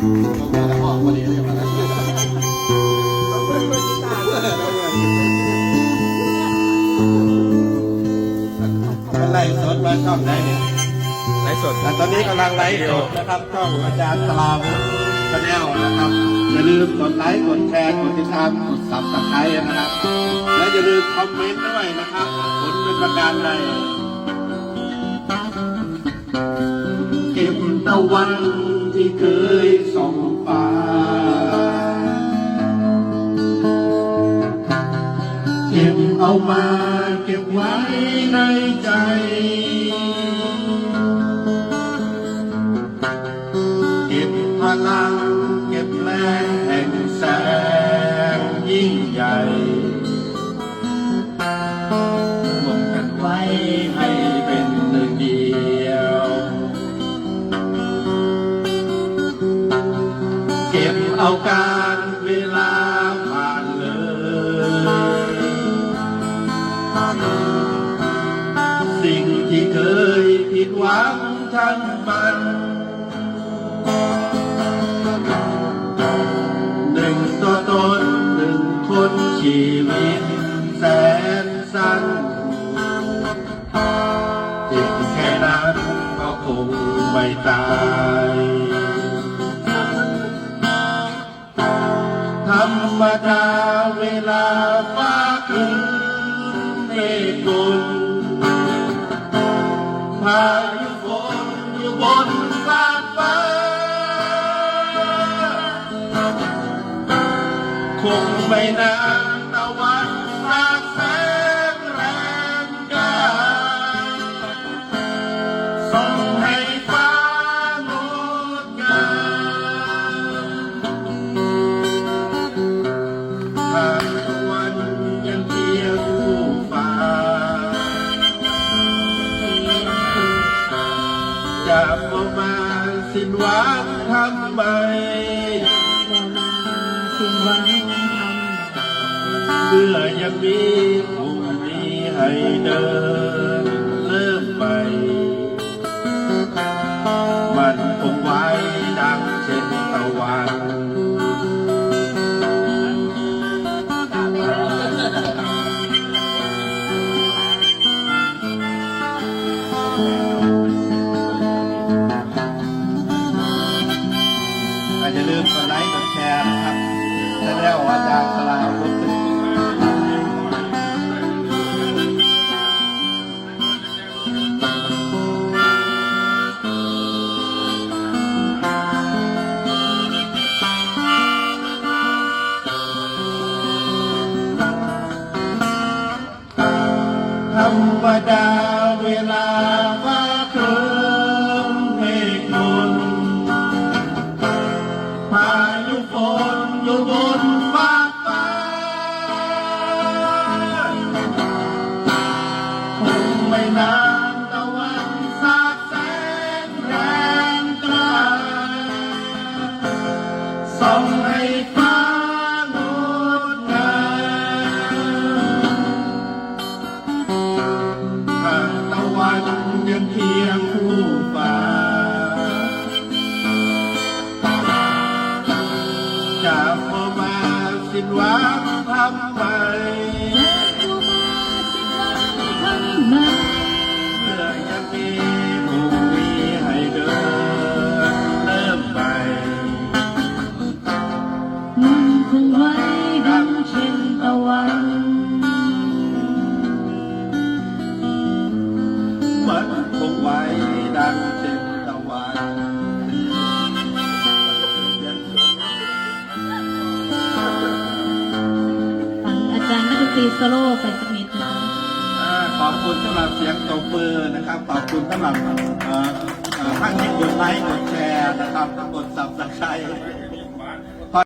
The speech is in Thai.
ไล่สดมาช่องไหนเลยไลฟ์สดแต่ตอนนี้กำลังไลฟ์สดนะครับช่องอาจารย์ตลาวุแนลนะครับอย่าลืมกดไลค์กดแชร์กดติดตามกดซับสไคร์นะครับ และอย่าลืมคอมเมนต์ด้วยนะครับผลเป็นประการใดเก็บตะวัน เก็บเอามาเก็บไว้ในใจ เก็บพลังเก็บแรงแห่งแสงยิ่งใหญ่รวมกันไว้ให้เป็นหนึ่งเดียว เก็บเอาการเวลา ผิดหวังทั้งมันหนึ่งตัวตนหนึ่งคนชีวิตแสนสั้นเจ็บแค่นั้นก็คงไม่ตายธรรมดาเวลาฟ้าครึ้มเมฆฝน พายุฝนอยู่บนฟากฟ้าคงไม่นานตะวันสาดแสงแรงกาส่องให้ฟ้างดงาม จะประมาสิ้นหวังทำไมสิ่งหวังทเมื่อยังมีพรุ่งนี้ให้เดินเริ่มไปม่มันคงไว้ ดงามหากตะวันยังเคียงคู่ฟ้าจะพอมาสิ้นวังทำไมาสิ่งหวังทำไมเมื่อยังมี รีโซโล่ไปสักนิดนะคะอ่าขอบคุณสำหรับเสียงตบมือนะครับ ขอบคุณสำหรับเอ่อเอ่อท่านที่กดไลค์กดแชร์นะครับกดซับสไครต์